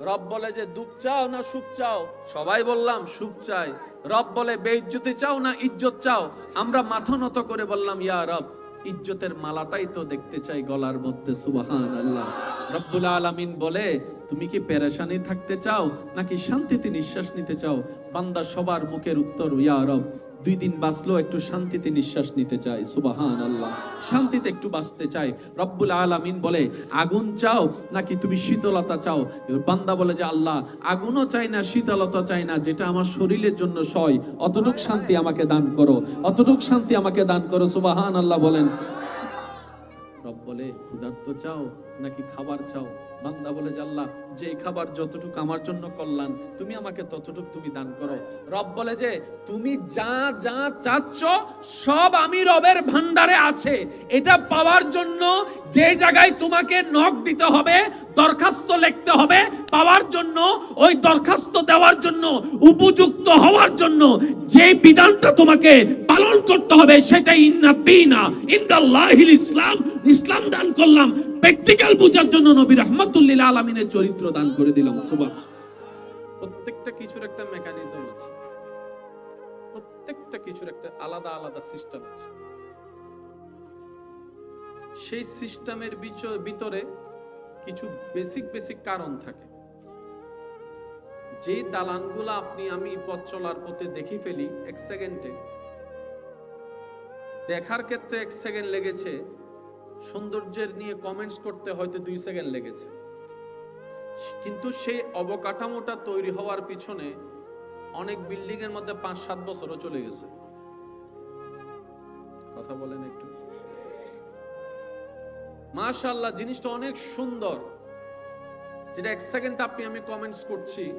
রব বলে যে দুঃখ চাও না সুখ চাও? সবাই বললাম, সুখ চাই। রব বলে, বেইজ্জতি চাও না ইজ্জত চাও? আমরা মাথা নত করে বললাম, ইয়া রব, ইজ্জতের মালাটাই তো দেখতে চাই গলার মধ্যে সুবাহান আল্লাহ রব্বুল আলামিন বলে, তুমি কি পেরেশানি থাকতে চাও নাকি শান্তিতে নিঃশ্বাস নিতে চাও? বান্দা সবার মুখের উত্তর, ইয়া রব। দুই দিন বাঁচলো, একটু শান্তিতে নিঃশ্বাস নিতে চাই সুবাহান আল্লাহ শান্তিতে একটু বাঁচতে চাই রব্বুল আলামিন বলে, আগুন চাও নাকি তুমি শীতলতা চাও? বান্দা বলে যে, আল্লাহ, আগুনও চাই না, শীতলতা চাই না, যেটা আমার শরীরের জন্য সয়। অতটুক শান্তি আমাকে দান করো, অতটুক শান্তি আমাকে দান করো। সুবাহান আল্লাহ বলেন, রব বলে, ক্ষুধার্ত চাও নাকি খাবার চাও? বান্দা বলে আল্লাহ, যে খাবার যতটুকু আমার জন্য কল্যাণ, তুমি আমাকে ততটুকু তুমি দান করো। রব বলে যে, তুমি যা যা চাচ্ছ, সব আমি রবের ভান্ডারে আছে। এটা পাওয়ার জন্য যে জায়গায় তোমাকে নখ দিতে হবে, দরখাস্ত লিখতে হবে, পাওয়ার জন্য, ওই দরখাস্ত দেওয়ার জন্য, উপযুক্ত হওয়ার জন্য যে বিধানটা তোমাকে পালন করতে হবে সেটা ইন্না দিনা ইন্দাল্লাহিল ইসলাম ইসলাম দান করলাম, প্র্যাকটিক্যাল বোঝার জন্য নবী রহমতুল্লিল আলমিনের চরিত্র দান করে দিলাম সুবাহ প্রত্যেকটা কিছুর একটা মেকানিজম আছে। প্রত্যেকটা কিছুর একটা আলাদা আলাদা সিস্টেম আছে। সেই সিস্টেমের ভিতরে কিছু বেসিক বেসিক কারণ থাকে। যে দালানগুলো আপনি, আমি পথ চলার পথে দেখে ফেলি, এক সেকেন্ডে। দেখার ক্ষেত্রে এক সেকেন্ড লেগেছে, সৌন্দর্যের নিয়ে কমেন্টস করতে হয়তো দুই সেকেন্ড লেগেছে। কিন্তু সেই অবকাঠামোটা তৈরি হওয়ার পিছনে অনেক বিল্ডিং এর মধ্যে পাঁচ, সাত বছরও চলে গেছে। কথা বলেন একটু। মাশাল্লাহ জিনিসটা অনেক সুন্দর। যেটা এক সেকেন্ড আপনি, আমি কমেন্টস করছি,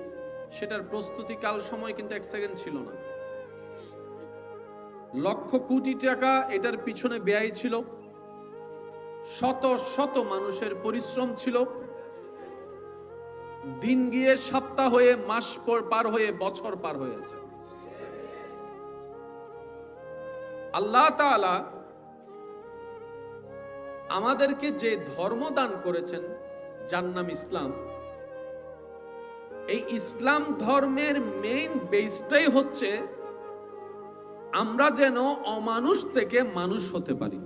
সেটার প্রস্তুতি কাল সময় কিন্তু এক সেকেন্ড ছিল না। লক্ষ কোটি টাকা এটার পিছনে ব্যয় ছিল। শত শত মানুষের পরিশ্রম ছিল। দিন গিয়ে সপ্তাহ হয়ে, মাস পর পার হয়ে, বছর পার হয়েছে আল্লাহ তাআলা আমাদেরকে যে ধর্ম দান করেছেন, যার নাম ইসলাম, এই ইসলাম ধর্মের মেইন বেসটাই হচ্ছে আমরা যেন অমানুষ থেকে মানুষ হতে পারি।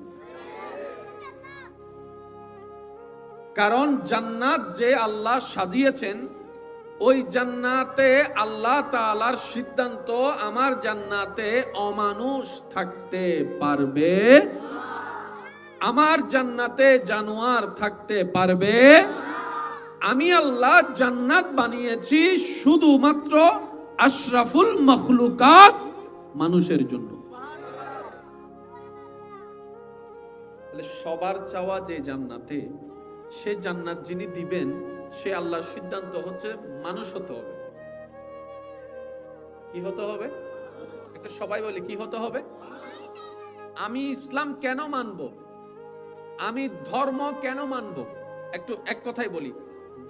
কারণ জান্নাত যে আল্লাহ সাজিয়েছেন, ওই জান্নাতে আল্লাহ তাআলার সিদ্ধান্ত আমার জান্নাতে অমানুষ থাকতে পারবে। আমার জান্নাতে জানোয়ার থাকতে পারবে? আমি আল্লাহ জান্নাত বানিয়েছি শুধুমাত্র আশরাফুল মখলুকাত মানুষের জন্য। সবার চাওয়া যে জান্নাতে, সে জান্নাত যিনি দিবেন, সে আল্লাহর সিদ্ধান্ত হচ্ছে মানুষ হতে হবে। কি হতে হবে? একটা সবাই বলে, কি হতে হবে? আমি ইসলাম কেন মানব? আমি ধর্ম কেন মানব? একটু এক কথাই বলি।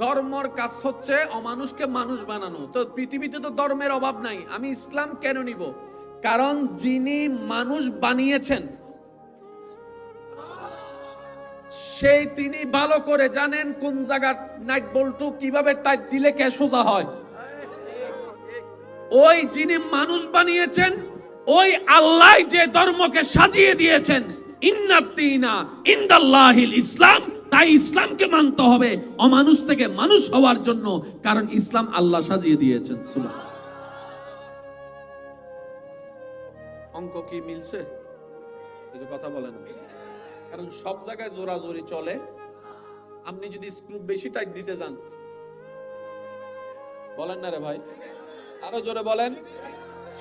ধর্মর কাজ হচ্ছে অমানুষকে মানুষ বানানো। তো পৃথিবীতে তো ধর্মের অভাব নাই। আমি ইসলাম কেন নিব? কারণ যিনি মানুষ বানিয়েছেন, সেই তিনি ভালো করে জানেন কোন জায়গার নাইট বল্টু কীভাবে টাইট দিলে কে সোজা হয়। ওই যিনি মানুষ বানিয়েছেন, ওই আল্লাহ যে ধর্মকে সাজিয়ে দিয়েছেন ইসলাম। তাই ইসলামকে মানতে হবে অমানুষ থেকে মানুষ হওয়ার জন্য, কারণ ইসলাম আল্লাহ সাজিয়ে দিয়েছেন। সুবহান অঙ্ক কি মিলছে? কথা বলেন। কারণ সব জায়গায় জোরাজোরি চলে। আপনি যদি স্ক্রু বেশি টাইট দিতে যান। বলেন না রে ভাই। আরও জোরে বলেন।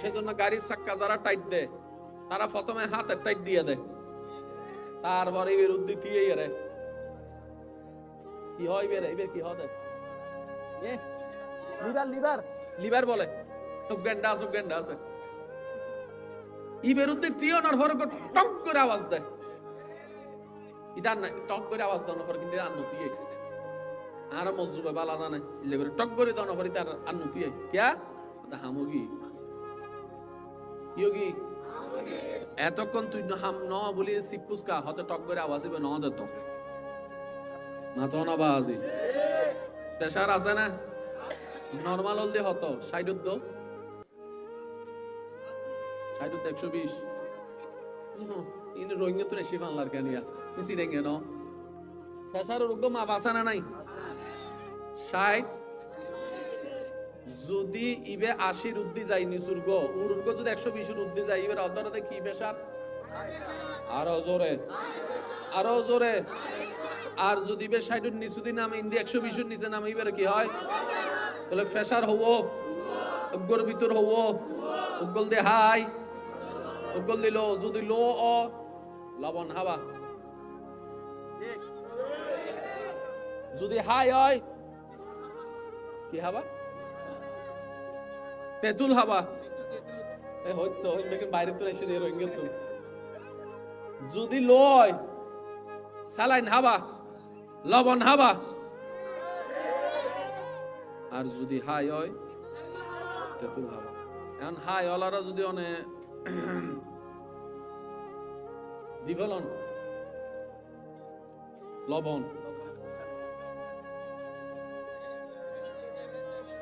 সেজন্য গাড়ির চাক্কা যারা টাইট দেয়, তারা প্রথমে হাতের টাইট দিয়ে দেয়। তারপরে এবার উদ্দিত রে। কি হয় বের এবার কি হবে এ লিভার লিভার লিভার বলে। গেন্ডা আছে গেন্ডা আছে। ইবের উদ্দিক তিও না হর টক করে আওয়াজ দেয় ইদার না টক করে আওয়াজ দাও পর কিন্তু আর নতি আর মজুবে বালা জানে ইলে করে টক করে দাও পর তার আর নতি কিয়া? হামগি। ইয়োগি? এতক্ষণ তুই হাম ন বলি সিপুসকা হতে টক করে আওয়াজ হবে ন দে তো। না তো না বাজি প্রেশার আছে না? নর্মাল হল দিয়ে হতো ষাট উদ্দ ষাট উদ্দ একশো বিশ। ইনি রোহিঙ্গা তো নেশি বাংলার কেনিয়া নিচি ডেঙ্গে ন। ফেসার রোগ মা বাসা না নাই? ষাট যদি ইবে আশির উদ্দি যাই নিচুর্গ উর্গ যদি একশো বিশের উদ্দি যাই এবার অন্তরতে কি পেশার? আরও জোরে আরও জোরে। আর যদি বে ষাটের নিচু দিন নামে, ইন্দি একশো বিশের নিচে নামে এবার কি হয়? তাহলে ফেসার হব উগ্গর ভিতর হব উগ্গল দে হাই, উগ্গল দিল, যদি লো অ, লবণ হাবা। যদি হাই হয়, কি হাবা? তেঁতুল হাবা এ, হইতো বাইরে তো এসে রোহিঙ্গা তো। যদি লয় সালাইন হাবা লবণ হাবা আর যদি হাই হয়, তেঁতুল হাবা এখন হাই অলারা যদি অনে বিফলন, লবণ।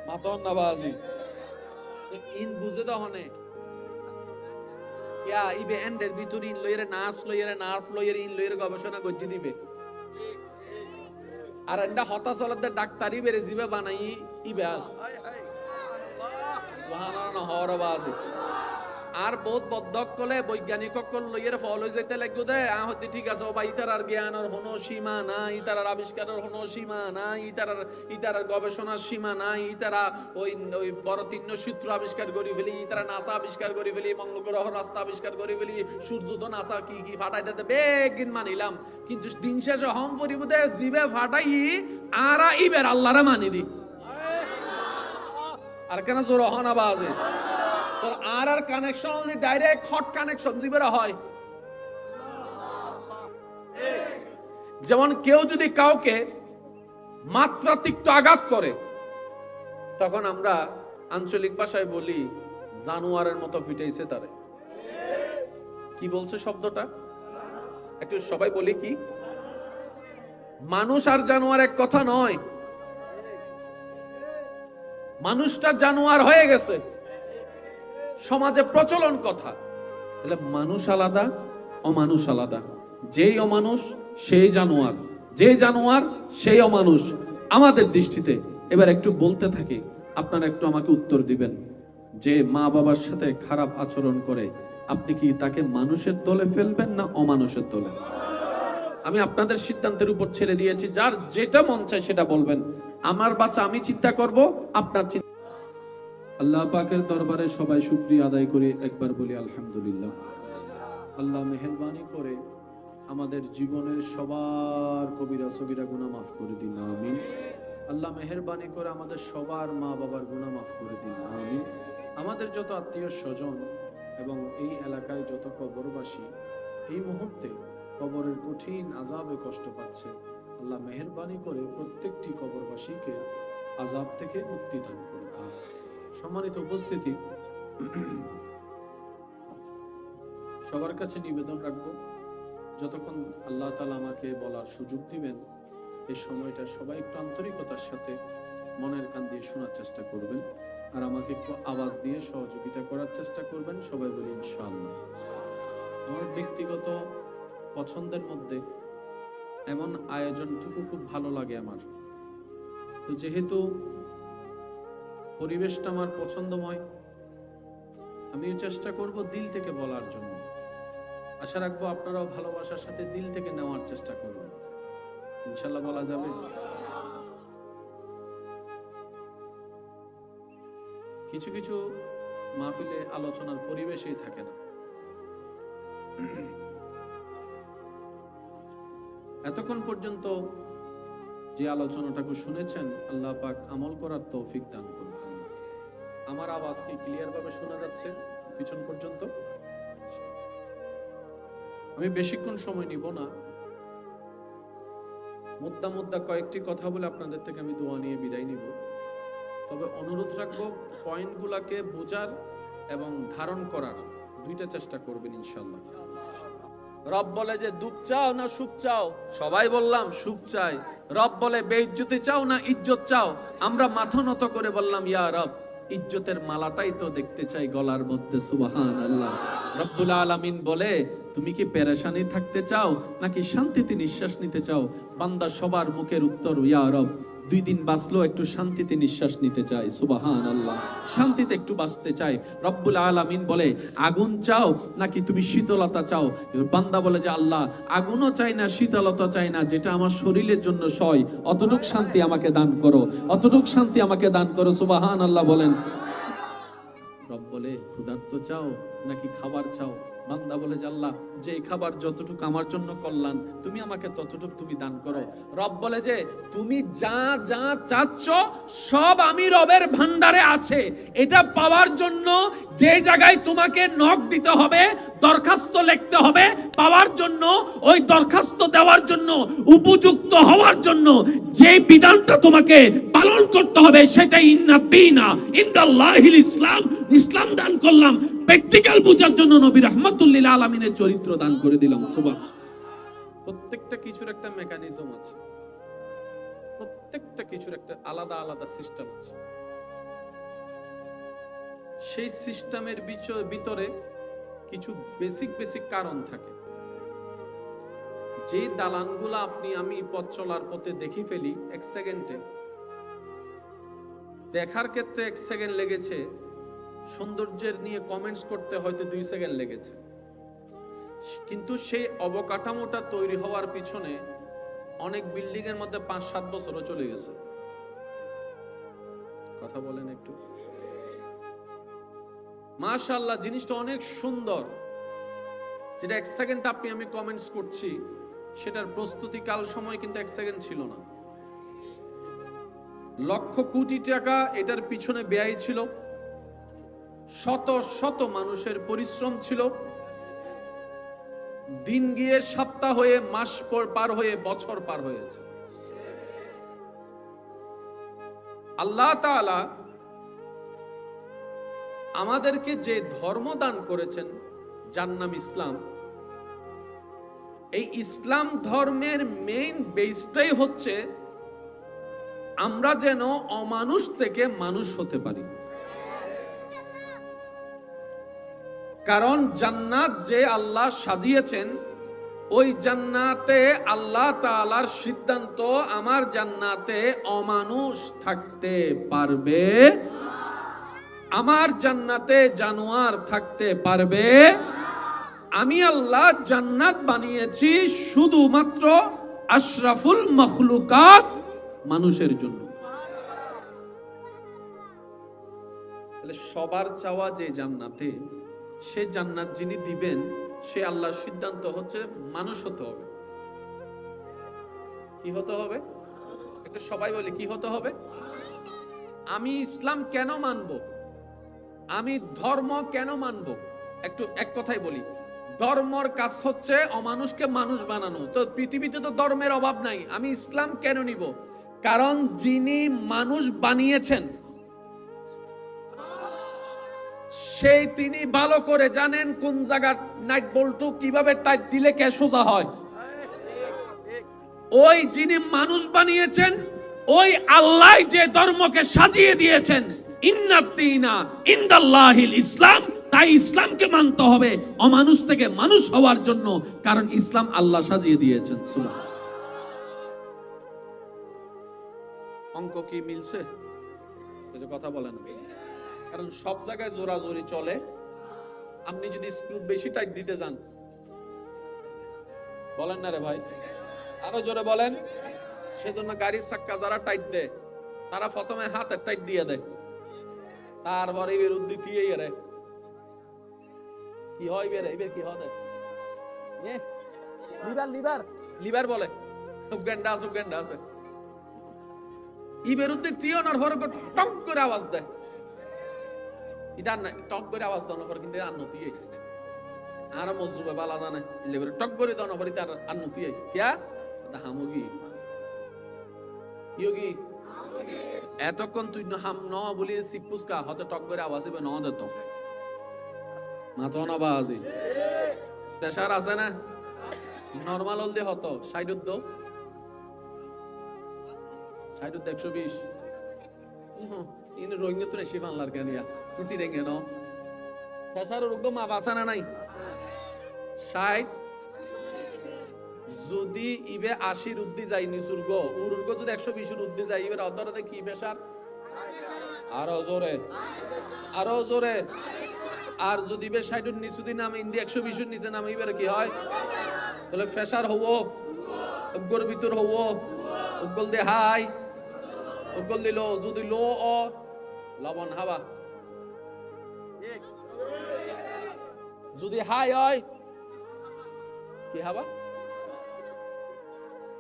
মাতন নাবাজি ইন বুঝে দাও হনে। ইয়া ইবে এন্ডের ভিতর ইন লইরে নাস লইরে নার্ফ লইরে ইন লইরে গবেষণা গজ্জি দিবে। আর এন্ডা হতাশ হলাদের ডাক্তারি বেড়ে জিবে বানাই ইবে। সুবহানাল্লাহ বাজে আর বহুত বদ্ধক কলে বৈজ্ঞানিক কল লইয়ের ফল হয়ে যেতে লাগবে দে। আ হতে ঠিক আছে ও বা ইতারার জ্ঞানের হনো সীমা নাই ইতারার আবিষ্কারের হনো সীমা নাই ইতারার ইতারার গবেষণার সীমা নাই ইতারা ওই ওই বড় তিন্ন সূত্র আবিষ্কার করি ফেলি ইতারা নাসা আবিষ্কার করি ফেলি মঙ্গল গ্রহ রাস্তা আবিষ্কার করি ফেলি সূর্য তো নাসা কি কি ফাটাই দিতে বেগিন মানিলাম। কিন্তু দিন শেষে হম পরিবুদে জিবে ফাটাই আরা ইবের আল্লাহরে মানি দি। আর কেন জোর হন আবাজে? তোর আর আর connection only direct hot connection হয়। যেমন কেউ যদি কাউকে মাত্রাতিরিক্ত আঘাত করে, তখন আমরা আঞ্চলিক ভাষায় বলি জানোয়ারের মতো ফিটাইছে তারে। কি বলছে শব্দটা? একটু সবাই বলি কি? মানুষ আর জানোয়ার এক কথা নয়। মানুষটা জানোয়ার হয়ে গেছে। সমাজে প্রচলন কথা। তাহলে মানুষ আলাদা, অমানুষ আলাদা। যেই অমানুষ, সেই জানোয়ার। যে জানোয়ার, সেই অমানুষ। আমাদের দৃষ্টিতে এবার একটু বলতে থাকি, আপনারা একটু আমাকে উত্তর দিবেন। যে মা বাবার সাথে খারাপ আচরণ করে, আপনি কি তাকে মানুষের দলে ফেলবেন না অমানুষের দলে? আমি আপনাদের সিদ্ধান্তের উপর ছেড়ে দিয়েছি, যার যেটা মন চায় সেটা বলবেন। আমার বাচ্চা, আমি চিন্তা করব, আপনার চিন্তা আল্লাহ পাকের দরবারে সবাই শুক্রিয়া আদায় করে। একবার বলি, আলহামদুলিল্লাহ। আল্লাহ মেহরবানি করে আমাদের জীবনের সবার কবিরা সবিরা গুনাহ মাফ করে দিন, আমিন। আল্লাহ মেহরবানি করে আমাদের সবার মা বাবার গুনাহ মাফ করে দিন, আমিন। আমাদের যত আত্মীয় স্বজন এবং এই এলাকায় যত কবরবাসী, এই মুহূর্তে কবরের কঠিন আজাবে কষ্ট পাচ্ছে। আল্লাহ মেহরবানি করে প্রত্যেকটি কবরবাসীকে আজাব থেকে মুক্তি দান আমিন। সম্মানিত উপস্থিতি। সবার কাছে নিবেদন রাখব, যতক্ষণ আল্লাহ তালা আমাকে বলার সুযোগ দিবেন, এই সময়টা সবাই একটু আন্তরিকতার সাথে মনের কান দিয়ে শোনার চেষ্টা করবেন আর আমাকে একটু আওয়াজ দিয়ে সহযোগিতা করার চেষ্টা করবেন, সবাই বলি ইনশাআল্লাহ। আমার ব্যক্তিগত পছন্দের মধ্যে এমন আয়োজনটুকু খুব ভালো লাগে আমার। যেহেতু পরিবেশটা আমার পছন্দময়। আমিও চেষ্টা করব দিল থেকে বলার জন্য। আশা রাখব আপনারাও ভালোবাসার সাথে দিল থেকে নেওয়ার চেষ্টা করবেন। ইনশাল্লাহ বলা যাবে। কিছু কিছু মাহফিলে আলোচনার পরিবেশই থাকে না। এতক্ষণ পর্যন্ত যে আলোচনাটাকে শুনেছেন, আল্লাহ পাক আমল করার তৌফিক দান করুন। আমার আওয়াজ কি ক্লিয়ার ভাবে শোনা যাচ্ছে পিছন পর্যন্ত? আমি বেশিক্ষণ সময় নিব না। মুদ্দা মুদ্দা কয়েকটি কথা বলে আপনাদের থেকে আমি দোয়া নিয়ে বিদায় নিব। তবে অনুরোধ রাখব, পয়েন্টগুলাকে বোঝার এবং ধারণ করার দুইটা চেষ্টা করবেন ইনশাল্লাহ রব বলে যে দুঃখ চাও না সুখ চাও? সবাই বললাম, সুখ চাই। রব বলে, বেইজ্জতি চাও না ইজ্জত চাও? আমরা মাথা নত করে বললাম, ইয়া রব। ইজ্জতের মালাটাই তো দেখতে চাই গলার মধ্যে সুবাহান আল্লাহ রব্বুল আলমিন বলে, তুমি কি পেরেশানি থাকতে চাও নাকি শান্তিতে নিঃশ্বাস নিতে চাও? বান্দা সবার মুখের উত্তর, ইয়া রব। দুই দিন বাঁচলেও একটু শান্তিতে নিঃশ্বাস নিতে চাই সুবাহান আল্লাহ শান্তিতে একটু বাঁচতে চাই রব্বুল আলামিন বলে, আগুন চাও নাকি তুমি শীতলতা চাও? বান্দা বলে যে, আল্লাহ, আগুনও চাই না, শীতলতা চাই না, যেটা আমার শরীরের জন্য সয়। অতটুক শান্তি আমাকে দান করো, অতটুক শান্তি আমাকে দান করো। সুবাহান আল্লাহ বলেন। রব বলে, ক্ষুধার্ত চাও নাকি খাবার চাও? বান্দা বলে আল্লাহ, যে খাবার যতটুকু আমার জন্য কল্যাণ, তুমি আমাকে ততটুকু তুমি দান করো। রব বলে যে, তুমি যা যা চাচ্ছ, সব আমি রবের ভান্ডারে আছে। এটা পাওয়ার জন্য যে জায়গায় তোমাকে নখ দিতে হবে, দরখাস্ত লিখতে হবে, পাওয়ার জন্য, ওই দরখাস্ত দেওয়ার জন্য, উপযুক্ত হওয়ার জন্য যে বিধানটা তোমাকে পালন করতে হবে, সেটাই ইন্না ইন্দাল্লাহিল ইসলাম ইসলাম দান করলাম। প্র্যাকটিক্যাল বোঝার জন্য নবী রহমতুল্লিল আলমিনের চরিত্র দান করে দিলাম সুবাহ প্রত্যেকটা কিছুর একটা মেকানিজম আছে। প্রত্যেকটা কিছুর একটা আলাদা আলাদা সিস্টেম আছে। সেই সিস্টেমের ভিতরে কিছু বেসিক বেসিক কারণ থাকে। যে দালানগুলো আপনি আমি পথ চলার পথে দেখে ফেলি, এক সেকেন্ডে দেখার ক্ষেত্রে এক সেকেন্ড লেগেছে সৌন্দর্যের নিয়ে কমেন্টস করতে হয়তো দুই সেকেন্ড লেগেছে। কিন্তু সেই অবকাঠামোটা তৈরি হওয়ার পিছনে অনেক বিল্ডিং এর মধ্যে পাঁচ সাত বছরও চলে গেছে। কথা বলেন একটু। মাশাল্লাহ জিনিসটা অনেক সুন্দর। যেটা এক সেকেন্ড আপনি আমি কমেন্টস করছি, সেটার প্রস্তুতি কাল সময় কিন্তু এক সেকেন্ড ছিল না। লক্ষ কোটি টাকা এটার পিছনে ব্যয় ছিল। শত শত মানুষের পরিশ্রম ছিল। দিন গিয়ে সপ্তাহ হয়ে, মাস পর পার হয়ে, বছর পার হয়েছে। আল্লাহ আমাদেরকে যে ধর্ম দান করেছেন, যার নাম ইসলাম, এই ইসলাম ধর্মের মেইন বেসটাই হচ্ছে, আমরা যেন অমানুষ থেকে মানুষ হতে পারি। কারণ জান্নাত যে আল্লাহ সাজিয়েছেন, ওই জান্নাতে আল্লাহ তালার সিদ্ধান্ত আমার জান্নাতে অমানুষ থাকতে পারবে। আমার জান্নাতে জানোয়ার থাকতে পারবে। আমি আল্লাহ জান্নাত বানিয়েছি শুধুমাত্র আশরাফুল মখলুকাত মানুষের জন্য। সবার চাওয়া যে জান্নাতে সে জান্নাত যিনি দিবেন, সে আল্লাহর সিদ্ধান্ত হচ্ছে মানুষ হতে হবে। কি হতে হবে? এটা সবাই বলে, কি হতে হবে? আমি ইসলাম কেন মানব? আমি ধর্ম কেন মানব? একটু এক কথাই বলি, ধর্মর কাজ হচ্ছে অমানুষকে মানুষ বানানো। তো পৃথিবীতে তো ধর্মের অভাব নাই, আমি ইসলাম কেন নিব? কারণ যিনি মানুষ বানিয়েছেন সেই তিনি ভালো করে জানেন কোন জায়গার নাইট বল্টু কীভাবে টাইট দিলে কে সোজা হয়। ওই যিনি মানুষ বানিয়েছেন, ওই আল্লাহ যে ধর্মকে সাজিয়ে দিয়েছেন ইন্নাতিনা ইন্দাল্লাহিল ইসলাম, তাই ইসলামকে মানতে হবে, অমানুষ থেকে মানুষ হওয়ার জন্য, কারণ ইসলাম আল্লাহ সাজিয়ে দিয়েছেন, সুবহান। অঙ্ক কি মিলছে? কথা বলেন। কারণ সব জায়গায় জোরাজোরি চলে। আপনি যদি স্ক্রু বেশি টাইট দিতে যান। বলেন না রে ভাই। আরও জোরে বলেন। সেজন্য গাড়ির চাক্কা যারা টাইট দেয়, তারা প্রথমে হাতের টাইট দিয়ে দেয়। তারপরে এবার উদ্দিতিয়ে রে। কি হয় বেরে এবার কি হবে লিভার লিভার। লিভার বলে। আছে আছে। ই বেরুদ্দি তিয়নার হর টক করে আওয়াজ দেয়। ইদার না টক করে আওয়াজ দানো পর, কিন্তু আর নতি আর মজুবে বালা জানে লেবরে টক করে দানো পর, তার আর নতি কিয়া হামুগি। ইয়োগি, এতক্ষণ তুই হাম ন বলি সিপুসকা হতে টক করে আওয়াজ হবে ন দে তো। না বাজি। প্রেশার আছে না? নরমাল হলদে হতো, সাইড উদ্দ ষাট একশো বিশ। রোহিঙ্গা তো নেশি বাংলার কেন ইয়া ইসি রেঙ্গে ন ফেসার রোগ মা বাসা না নাই ষাট যদি ইবে আশির উদ্দি যাই নিচুর্গ উর্গ যদি একশো বিশের উদ্দি যাই এবার অন্তরাতে কি পেশার আরও জোরে আরও জোরে আর যদি বে ষাটের নিচু দিন আমি ইন্দি একশো বিশের নিচে নামে এবার কি হয় তাহলে ফেসার হব অগ্গর ভিতর হব উগ্গল দে হাই উগ্গল দিল যদি লো অ লবণ হাবা যদি হাই হয়, কি হাবা?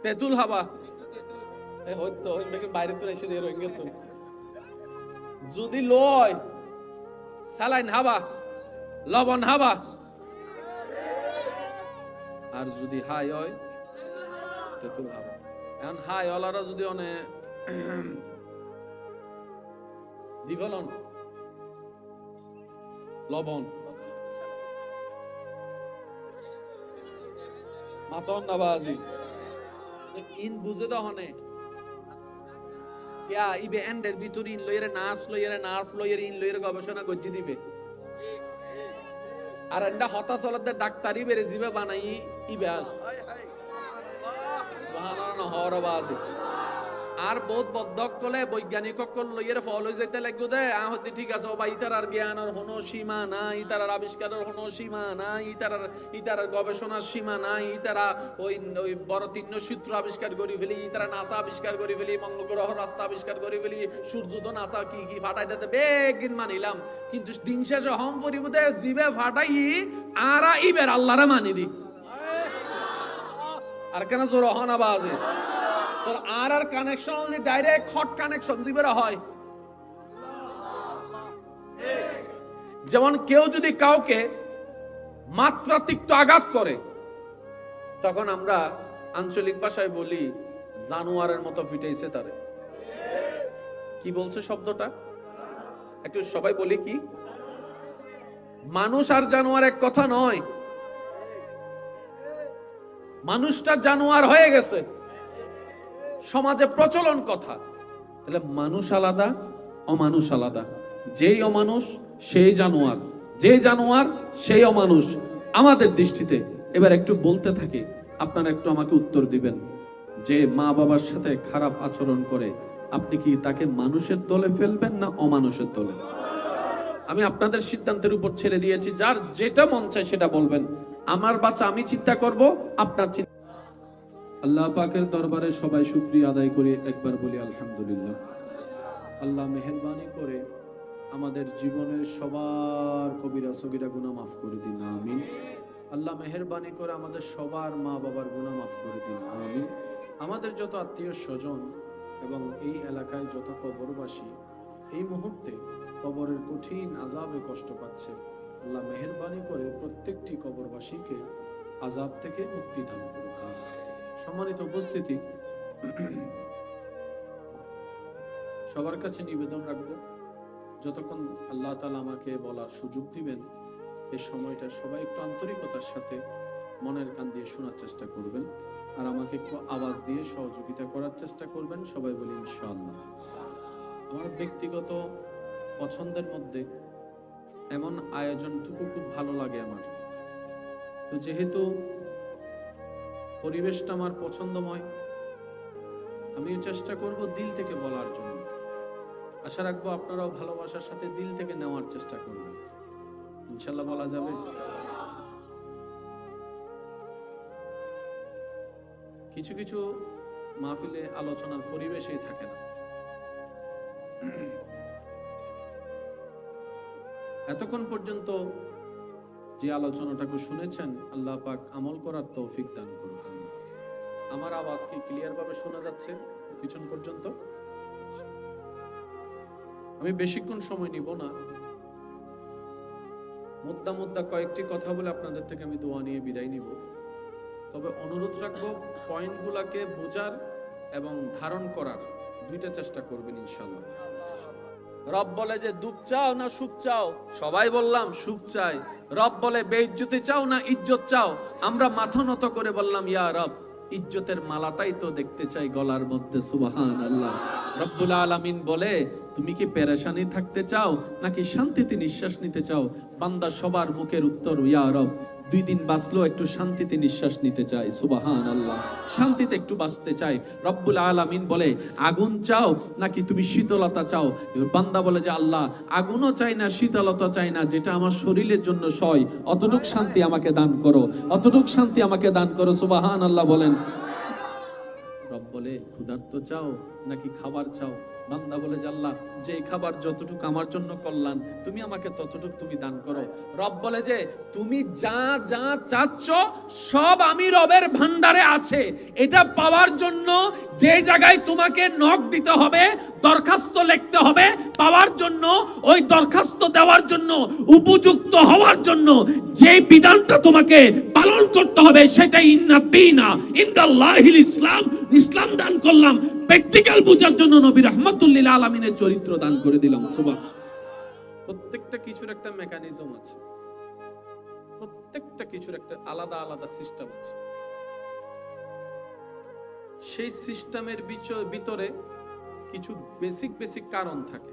তেঁতুল হাবা। এ হয়তো বাইরে তো এসে রোহিঙ্গা তো। যদি লয়, স্যালাইন হাবা, লবণ হাবা। আর যদি হাই হয়, তেঁতুল হাবা। এখন হাই ওলারা যদি অনে দিফলন লবণ। মাতন নাবাজি ইন বুঝে দহনে ইয়া, ইবে এন্ডের ভিতর ইন লইরে নাস লইরে নার্ফ লইরে ইন লইরে গবেষণা গজ্জি দিবে। আর এন্ডা হতা হলতে ডাক্তারি বেরে জিবে বানাই ইবে আল। সুবহানাল্লাহ হরবাজি আর বহুত বদ্ধক কলে বৈজ্ঞানিক সকল লইয়ের ফল হয়ে যাইতে লাগবে দে। আহতি ঠিক আছে বা ইতার আর জ্ঞানের কোনো সীমা নাই ইতার আর আবিষ্কারের কোনো সীমা নাই ইতার আর ইতার আর গবেষণার সীমা নাই ইতারা ওই ওই বড় তিন সূত্র আবিষ্কার করি ফেলি ইতারা নাসা আবিষ্কার করি ফেলি মঙ্গল গ্রহ রাস্তা আবিষ্কার করি ফেলি সূর্য তো নাসা কি কি ফাটাই দিতে বেগিন মানিলাম। কিন্তু দিন শেষে হম পরিবুদে জিবে ফাটাই আরা ইবের আল্লাহরে মানি দি। আর কেন জোর হন আবাজে তোর আর আর connection only direct hot connection জিবেরা হয়। যেমন কেউ যদি কাউকে মাত্রাতিরিক্ত আঘাত করে, তখন আমরা আঞ্চলিক ভাষায় বলি, জানোয়ারের মতো ফিটাইছে তারে। কি বলছে শব্দটা? একটু সবাই বলি কি? মানুষ আর জানোয়ার এক কথা নয়। মানুষটা জানোয়ার হয়ে গেছে। সমাজে প্রচলন কথা। তাহলে মানুষ আলাদা, অমানুষ আলাদা। যেই অমানুষ, সেই জানোয়ার। যে জানোয়ার, সেই অমানুষ। আমাদের দৃষ্টিতে এবার একটু বলতে থাকি, আপনারা একটু আমাকে উত্তর দিবেন। যে মা বাবার সাথে খারাপ আচরণ করে, আপনি কি তাকে মানুষের দলে ফেলবেন না অমানুষের দলে? আমি আপনাদের সিদ্ধান্তের উপর ছেড়ে দিয়েছি, যার যেটা মন চায় সেটা বলবেন। আমার বাচ্চা, আমি চিন্তা করব, আপনার চিন্তা আল্লাহ পাকের দরবারে সবাই শুক্রিয়া আদায় করি। একবার বলি, আলহামদুলিল্লাহ। আল্লাহ মেহরবানি করে আমাদের জীবনের সবার কবিরা সগিরা গুনাহ মাফ করে দিন, আমিন। আল্লাহ মেহরবানি করে আমাদের সবার মা বাবার গুনাহ মাফ করে দিন, আমিন। আমাদের যত আত্মীয় স্বজন এবং এই এলাকায় যত কবরবাসী, এই মুহূর্তে কবরের কঠিন আজাবে কষ্ট পাচ্ছে। আল্লাহ মেহরবানি করে প্রত্যেকটি কবরবাসীকে আজাব থেকে মুক্তি দান করুক আমিন। সম্মানিত উপস্থিতি। সবার কাছে নিবেদন রাখব, যতক্ষণ আল্লাহ তালা আমাকে বলার সুযোগ দিবেন, এই সময়টা সবাই একটু আন্তরিকতার সাথে মনের কান দিয়ে শোনার চেষ্টা করবেন আর আমাকে একটু আওয়াজ দিয়ে সহযোগিতা করার চেষ্টা করবেন, সবাই বলি ইনশাআল্লাহ। আমার ব্যক্তিগত পছন্দের মধ্যে এমন আয়োজনটুকু খুব ভালো লাগে আমার। তো যেহেতু পরিবেশটা আমার পছন্দময়। আমিও চেষ্টা করব দিল থেকে বলার জন্য। আশা রাখব আপনারাও ভালোবাসার সাথে দিল থেকে নেওয়ার চেষ্টা করবেন। ইনশাল্লাহ বলা যাবে। কিছু কিছু মাহফিলে আলোচনার পরিবেশই থাকে না। এতক্ষণ পর্যন্ত যে আলোচনাটাকে শুনেছেন, আল্লাহ পাক আমল করার তৌফিক দান করুন। আমার আওয়াজ কি ক্লিয়ার ভাবে শোনা যাচ্ছে পিছন পর্যন্ত? আমি বেশিক্ষণ সময় নিব না। মুদ্দা মুদ্দা কয়েকটি কথা বলে আপনাদের থেকে আমি দোয়া নিয়ে বিদায় নিব। তবে অনুরোধ রাখব, পয়েন্টগুলোকে বোঝার এবং ধারণ করার দুইটা চেষ্টা করবেন ইনশাল্লাহ রব বলে যে দুঃখ চাও না সুখ চাও? সবাই বললাম সুখ চাই। রব বলে, বেইজ্জতি চাও না ইজ্জত চাও? আমরা মাথা নত করে বললাম, ইয়া রব। ইজ্জতের মালাটাই তো দেখতে চাই গলার মধ্যে সুবাহান আল্লাহ রব্বুল আলামিন বলে, তুমি কি পেরেশানি থাকতে চাও নাকি শান্তিতে নিঃশ্বাস নিতে চাও? বান্দা সবার মুখের উত্তর, ইয়া রব, দুই দিন বাঁচলো একটু শান্তিতে নিঃশ্বাস নিতে চাই সুবাহান আল্লাহ শান্তিতে একটু বাঁচতে চাই। রব্বুল আলামিন বলে, আগুন চাও নাকি তুমি শীতলতা চাও? বান্দা বলে যে, আল্লাহ, আগুনও চাই না, শীতলতা চাই না, যেটা আমার শরীরের জন্য সয়। অতটুক শান্তি আমাকে দান করো, অতটুক শান্তি আমাকে দান করো সুবাহান আল্লাহ বলেন। বলে ক্ষুধার্ত চাও নাকি খাবার চাও? বান্দা বলে আল্লাহ, যে খাবার যতটুকু আমার জন্য কল্যাণ, তুমি আমাকে ততটুকু তুমি দান করো। রব বলে যে, তুমি যা যা চাচ্ছ, সব আমি রবের ভান্ডারে আছে। এটা পাওয়ার জন্য যে জায়গায় তোমাকে নখ দিতে হবে, দরখাস্ত লিখতে হবে, পাওয়ার জন্য, ওই দরখাস্ত দেওয়ার জন্য, উপযুক্ত হওয়ার জন্য যে বিধানটা তোমাকে পালন করতে হবে সেটা ইন্না তিনা ইন্দাল্লাহিল ইসলাম ইসলাম দান করলাম, প্র্যাকটিক্যাল বোঝার জন্য নবী রহমতুল্লিল আলমিনের চরিত্র দান করে দিলাম সুবাহ প্রত্যেকটা কিছুর একটা মেকানিজম আছে। প্রত্যেকটা কিছুর একটা আলাদা আলাদা সিস্টেম আছে। সেই সিস্টেমের ভিতরে কিছু বেসিক বেসিক কারণ থাকে।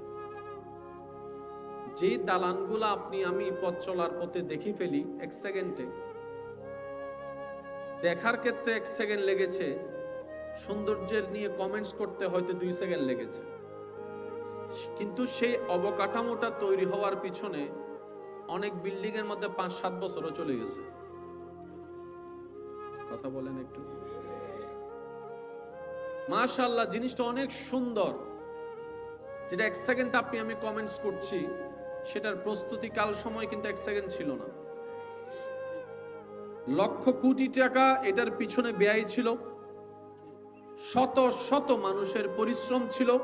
যে দালানগুলো আপনি আমি পথ চলার পথে দেখে ফেলি, এক সেকেন্ডে দেখার ক্ষেত্রে এক সেকেন্ড লেগেছে, সৌন্দর্যের নিয়ে কমেন্টস করতে হয়তো দুই সেকেন্ড লেগেছে। কিন্তু সেই অবকাঠামোটা তৈরি হওয়ার পিছনে অনেক বিল্ডিং এর মধ্যে পাঁচ, সাত বছরও চলে গেছে। কথা বলেন একটু। মাশাআল্লাহ, জিনিসটা অনেক সুন্দর। যেটা এক সেকেন্ড আপনি, আমি কমেন্টস করছি, সেটার প্রস্তুতি কাল সময় কিন্তু এক সেকেন্ড ছিল না। লক্ষ কোটি টাকা এটার পিছনে ব্যয় ছিল। শত শত মানুষের পরিশ্রম ছিল।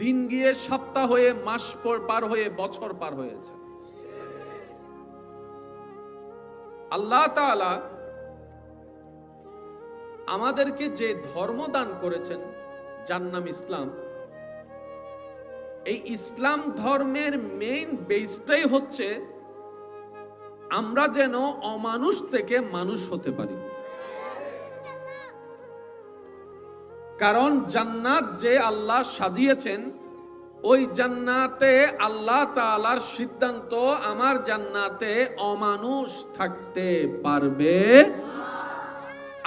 দিন গিয়ে সপ্তাহ হয়ে, মাস পর পার হয়ে, বছর পার হয়েছে। আল্লাহ আমাদেরকে যে ধর্ম দান করেছেন, যার নাম ইসলাম, এই ইসলাম ধর্মের মেইন বেসটাই হচ্ছে, আমরা যেন অমানুষ থেকে মানুষ হতে পারি। কারণ জান্নাত যে আল্লাহ সাজিয়েছেন, ওই জান্নাতে আল্লাহ তাআলার সিদ্ধান্ত আমার জান্নাতে অমানুষ থাকতে পারবে।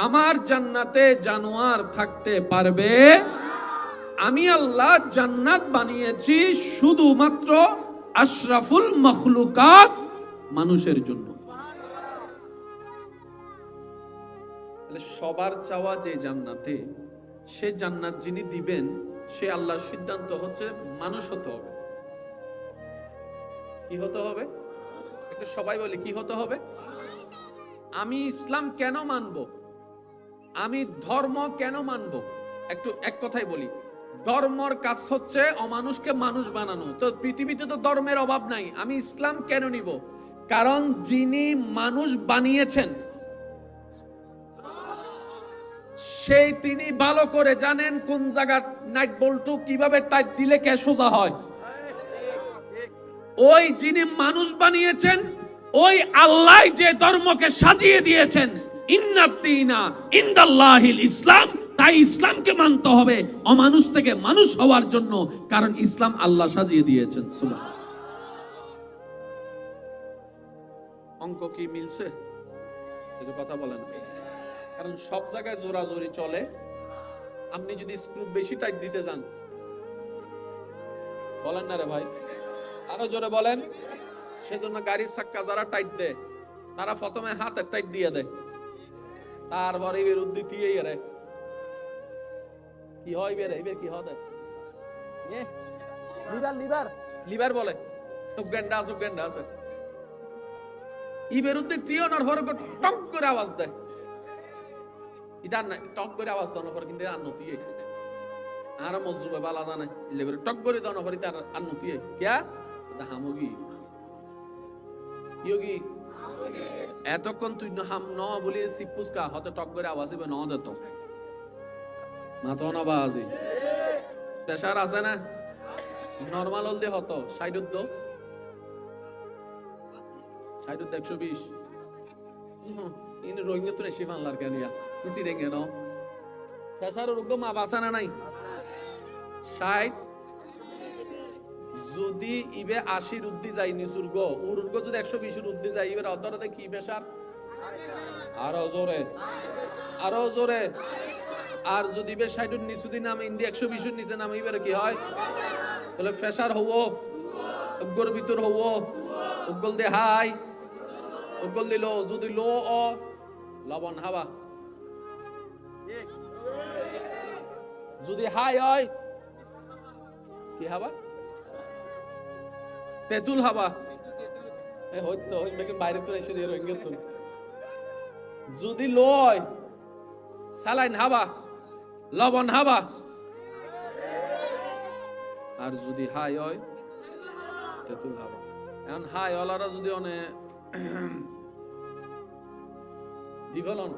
আমার জান্নাতে জানোয়ার থাকতে পারবে। আমি আল্লাহ জান্নাত বানিয়েছি শুধুমাত্র আশরাফুল মখলুকাত মানুষের জন্য। সবার চাওয়া যে জান্নাতে সে জান্নাত যিনি দিবেন, সে আল্লাহর সিদ্ধান্ত হচ্ছে মানুষ হতে হবে। কি হতে হবে? একটা সবাই বলে, কি হতে হবে? আমি ইসলাম কেন মানব? আমি ধর্ম কেন মানব? একটু এক কথাই বলি, ধর্মর কাজ হচ্ছে অমানুষকে মানুষ বানানো। তো পৃথিবীতে তো ধর্মের অভাব নাই, আমি ইসলাম কেন নিব? কারণ যিনি মানুষ বানিয়েছেন সেই তিনি ভালো করে জানেন কোন জায়গার নাইট বল্টু কীভাবে টাইট দিলে কে সোজা হয়। ওই যিনি মানুষ বানিয়েছেন, ওই আল্লাহ যে ধর্মকে সাজিয়ে দিয়েছেন ইন্নাতিনা ইন্দাল্লাহিল ইসলাম তাই ইসলামকে মানতে হবে, অমানুষ থেকে মানুষ হওয়ার জন্য, কারণ ইসলাম আল্লাহ সাজিয়ে দিয়েছেন সুবহান অঙ্ক কি মিলছে? কথা বলেন। কারণ সব জায়গায় জোরাজোরি চলে। আপনি যদি স্ক্রু বেশি টাইট দিতে যান। বলেন না রে ভাই। আরও জোরে বলেন। সেজন্য গাড়ির চাক্কা যারা টাইট দেয়, তারা প্রথমে হাতের টাইট দিয়ে দেয়। তারপরে এবার উদ্দিতি রে। কি হয় বের এবার কি হয় লিভার লিভার। লিভার বলে। সুগেন্ডা সুগেন্ডা আছে ইবের উদ্দিক টিয়নার হরক টক করে আওয়াজ দেয়। ইদার না টক করে আওয়াজ দানো পর, কিন্তু আর নতি আর মজুবে বালা জানে, ইলে করে টক করে আর নতি কিয়া হামগি। ইয়োগি এতক্ষণ তুই হাম ন বলি সিপুসকা হতে টক করে আওয়াজ হবে ন দত মাথা না আছে না? নর্মাল হলদে হতো, সাইড উদ্দ একশো বিশ। ইনি রোহিঙ্গা তো এসে বাংলার কেন ইয়া ইসি রেঙ্গে ন ফেসার রোগ মা বাসা না নাই ষাট যদি ইবে আশির উদ্দি যাই নিসুর্গ উর্গ যদি একশো বিশের উদ্দি যাই এবার অন্তরতে কি পেশার আরও জোরে আরও জোরে আর যদি ইবে ষাটের নিচু দিন নামে ইন্দি একশো বিশের নিচে নামে এবার কি হয় তাহলে ফেসার হব উগ্গর ভিতর হব উগ্গল দে হাই উগ্গল দিল যদি লো অ লবণ হাবা যদি হাই হয়, কি হাবা? তেঁতুল হাবা। হইতো বাইরে তো এসে রোহিঙ্গা তো। যদি লয় সালাইন হাবা, লবণ হাবা। আর যদি হাই হয়, তেঁতুল হাবা। এখন হাই ওলারা যদি অনে দিফলন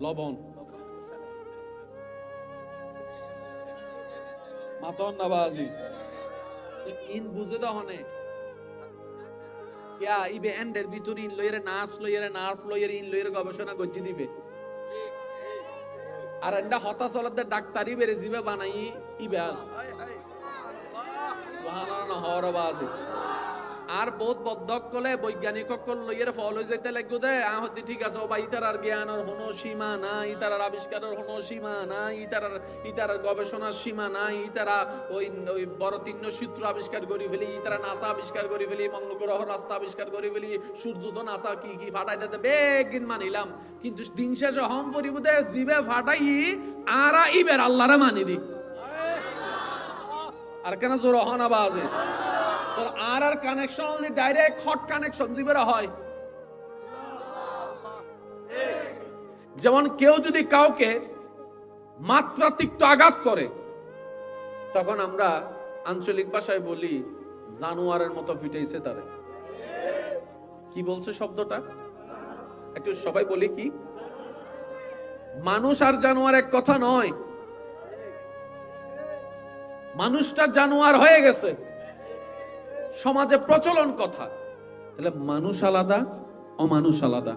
লবণ। মাতন না বাজি। তো ইন বুঝে তো হনে। ইয়া, ইবে এন্ডের ভিতর ইন লইরে নাস লইরে নার্ভ লইরে ইন লইরে গবেষণা গজ্জি দিবে। আর এন্ডা হতা সলদের ডাক্তারি বেরে জিবে বানাই ইবে আল। সুবহানাল্লাহ হর বাজি। আর বহুত বদ্ধক কলে বৈজ্ঞানিক সকল লইয়ের ফল হয়ে যাইতে লাগবো দে। আহতি ঠিক আছে বা ইতারার জ্ঞানের কোনো সীমা নাই, ইতারার আবিষ্কারের কোনো সীমা নাই, ইতারার ইতারার গবেষণার সীমা নাই, ইতারা ওই ওই বড় তিন্ন সূত্র আবিষ্কার করি ফেলি, ইতারা নাসা আবিষ্কার করি ফেলি মঙ্গল গ্রহ রাস্তা আবিষ্কার করি ফেলি, সূর্য তো নাসা কি কি ফাটাই দিতে বেগিন মানিলাম। কিন্তু দিন শেষে হম পরিবুদে জিবে ফাটাই আরা ইবের আল্লাহরে মানি দি। আর কেন জোর হন আবাজে? তোর আর আর connection only direct hot connection জিবেরা হয়। যেমন কেউ যদি কাউকে মাত্রাতিরিক্ত আঘাত করে, তখন আমরা আঞ্চলিক ভাষায় বলি, জানোয়ারের মতো ফিটাইছে তারে। কি বলছে শব্দটা? একটু সবাই বলি কি? মানুষ আর জানোয়ার এক কথা নয়। মানুষটা জানোয়ার হয়ে গেছে। সমাজে প্রচলন কথা। তাহলে মানুষ আলাদা, অমানুষ আলাদা।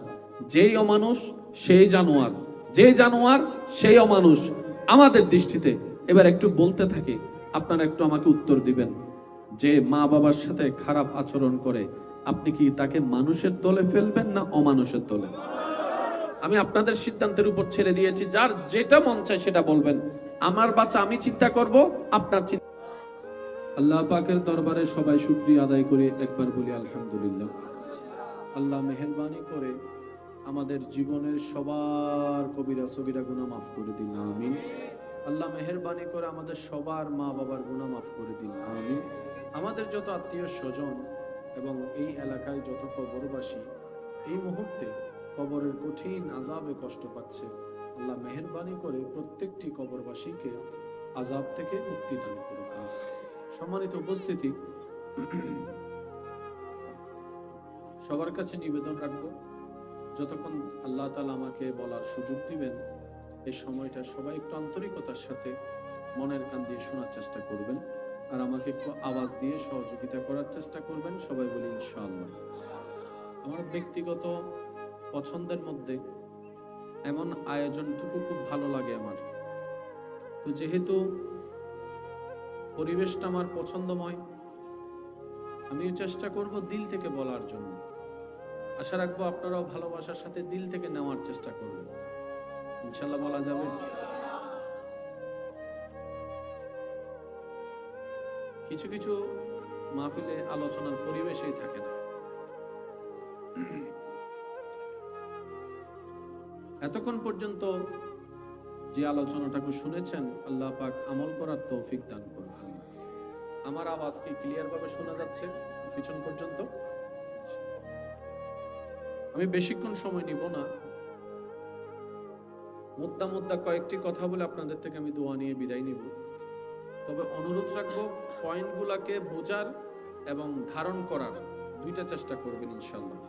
যেই অমানুষ, সেই জানোয়ার। যে জানোয়ার, সেই অমানুষ। আমাদের দৃষ্টিতে এবার একটু বলতে থাকি, আপনারা একটু আমাকে উত্তর দিবেন। যে মা বাবার সাথে খারাপ আচরণ করে, আপনি কি তাকে মানুষের দলে ফেলবেন না অমানুষের দলে আমি আপনাদের সিদ্ধান্তের উপর ছেড়ে দিয়েছি, যার যেটা মন চায় সেটা বলবেন। আমার বাচ্চা, আমি চিন্তা করব, আপনার চিন্তা আল্লাহ পাকের দরবারে সবাই শুক্রিয়া আদায় করে একবার বলি আলহামদুলিল্লাহ। আল্লাহ মেহরবানি করে আমাদের জীবনের সবার কবিরা সবিরা গুনাহ মাফ করে দিন, আমিন। আল্লাহ মেহরবানি করে আমাদের সবার মা বাবার গুনাহ মাফ করে দিন, আমিন। আমাদের যত আত্মীয় স্বজন এবং এই এলাকায় যত কবরবাসী, এই মুহূর্তে কবরের কঠিন আজাবে কষ্ট পাচ্ছে। আল্লাহ মেহরবানি করে প্রত্যেকটি কবরবাসীকে আজাব থেকে মুক্তি দান। সম্মানিত উপস্থিতি। সবার কাছে নিবেদন রাখব, যতক্ষণ আল্লাহ তালা আমাকে বলার সুযোগ দিবেন, এই সময়টা সবাই একটু আন্তরিকতার সাথে মনের কান দিয়ে শোনার চেষ্টা করবেন আর আমাকে একটু আওয়াজ দিয়ে সহযোগিতা করার চেষ্টা করবেন, সবাই বলি ইনশাআল্লাহ। আমার ব্যক্তিগত পছন্দের মধ্যে এমন আয়োজনটুকু খুব ভালো লাগে আমার। তো যেহেতু পরিবেশটা আমার পছন্দময়। আমিও চেষ্টা করব দিল থেকে বলার জন্য। আশা রাখব আপনারাও ভালোবাসার সাথে দিল থেকে নেওয়ার চেষ্টা করবেন। ইনশাল্লাহ বলা যাবে। কিছু কিছু মাহফিলে আলোচনার পরিবেশেই থাকে না। এতক্ষণ পর্যন্ত যে আলোচনাটাকে শুনেছেন, আল্লাহ পাক আমল করার তৌফিক দান করুন। আমার আওয়াজ কি ক্লিয়ার ভাবে শোনা যাচ্ছে পিছন পর্যন্ত? আমি বেশিক্ষণ সময় নিব না। মুদ্দা মুদ্দা কয়েকটি কথা বলে আপনাদের থেকে আমি দোয়া নিয়ে বিদায় নিব। তবে অনুরোধ রাখব, পয়েন্টগুলাকে বোঝার এবং ধারণ করার দুইটা চেষ্টা করবেন ইনশাল্লাহ